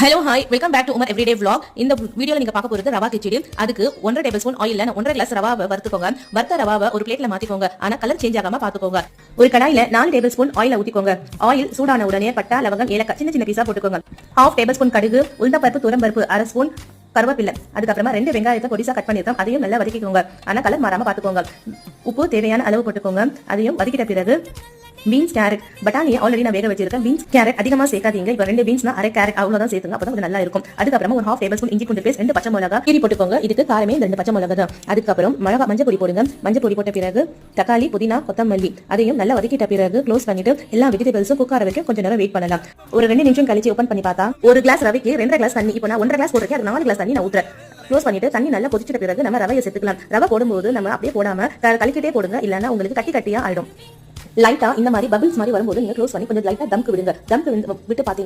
Hello hi welcome back to Umar everyday vlog. இந்த வீடியோவில் நீங்க பார்க்க போகிறது ரவா கிச்சடி. அதுக்கு ஒன்றரை டேபிள் ஸ்பூன் ஆயில் ஒன்றரை கிளாஸ் ரவாவை வறுத்துக்கோங்க. வறுத்த ரவாவை ஒரு பிளேட்ல மாத்திக்கோங்க. ஆனால் கலர் சேஞ்ச் ஆகாம பாத்துக்கோங்க ஒரு கடாயில நாலு டேபிள் ஸ்பூன் ஆயில ஊத்திக்கோங்க. ஆயில் சூடான உடனே பட்டா லவங்கம் ஏலக்காய் சின்ன சின்ன பீஸா போட்டுக்கோங்க. ஹாஃப் டேபிள் ஸ்பூன் கடுகு உளுந்த பருப்பு துரம் பருப்பு அரை ஸ்பூன் கருவேப்பிலை. அதுக்கப்புறமா ரெண்டு வெங்காயத்தை பொடிசா கட் பண்ணிருக்கோம் அதையும் நல்லா வதக்கிக்கோங்க. ஆனால் கலர் மாறாம பாத்துக்கோங்க உப்பு தேவையான அளவு போட்டுக்கோங்க. அதையும் வதக்கிட்ட பிறகு பீன்ஸ் கேரட் பட்டாணியை ஆல்ரெடி நான் வேக வச்சிருக்கேன். பீன்ஸ் கேரட் அதிகமா சேர்க்காதீங்க. இப்போ ரெண்டு பீன்ஸ்னா அரை கேரட் அவ்வளவுதான் சேர்த்துங்க. அப்பதான் கொஞ்சம் நல்லா இருக்கும். அதுக்கப்புறமா ஒரு ஹாஃப் டேபிள் ஸ்பூன் இஞ்சி பூண்டு பேஸ்ட் ரெண்டு பச்சை மிளகா கீரி போட்டுக்கோங்க. இதுக்கு காரமே இந்த ரெண்டு பச்சை மிளகா தான். அதுக்கப்புறம் மிளகா மஞ்சள் பொடி போடுங்க. மஞ்சள் பொடி போட்ட பிறகு தக்காளி புதினா கொத்தமல்லி அதையும் நல்லா வதக்கிட்ட பிறகு க்ளோஸ் பண்ணிட்டு எல்லா வெஜிடபிள்ஸும் குக் ஆற வரைக்கும் கொஞ்சம் நேரம் வெயிட் பண்ணலாம். ஒரு ரெண்டு நிமிஷம் கழிச்சு ஓப்பன் பண்ணி பார்த்தா ஒரு கிளாஸ் ரவைக்கு ரெண்டரை கிளாஸ் தண்ணி. இப்போ நான் ஒன்றரை கிளாஸ் போட்டிருக்கேன். அது நாலு கிளாஸ் தண்ணி நான் ஊத்துறேன். க்ளோஸ் பண்ணிட்டு தண்ணி நல்லா கொதிச்சிட்ட பிறகு நம்ம ரவையை சேர்த்துக்கலாம். ரவை போடும்போது நம்ம அப்படியே போடாம க- கலக்கிட்டே போடுங்க. இல்லைன்னா உங்களுக்கு கட்டி கட்டியா ஆயிடும். லைட்டா இந்த மாதிரி பபிள்ஸ் மாதிரி வரும்போது நீங்க க்ளோஸ் பண்ணி கொஞ்சம் லைட்டா தம்க்கு விடுங்க. தம்க்கு விட்டு பாத்தீங்க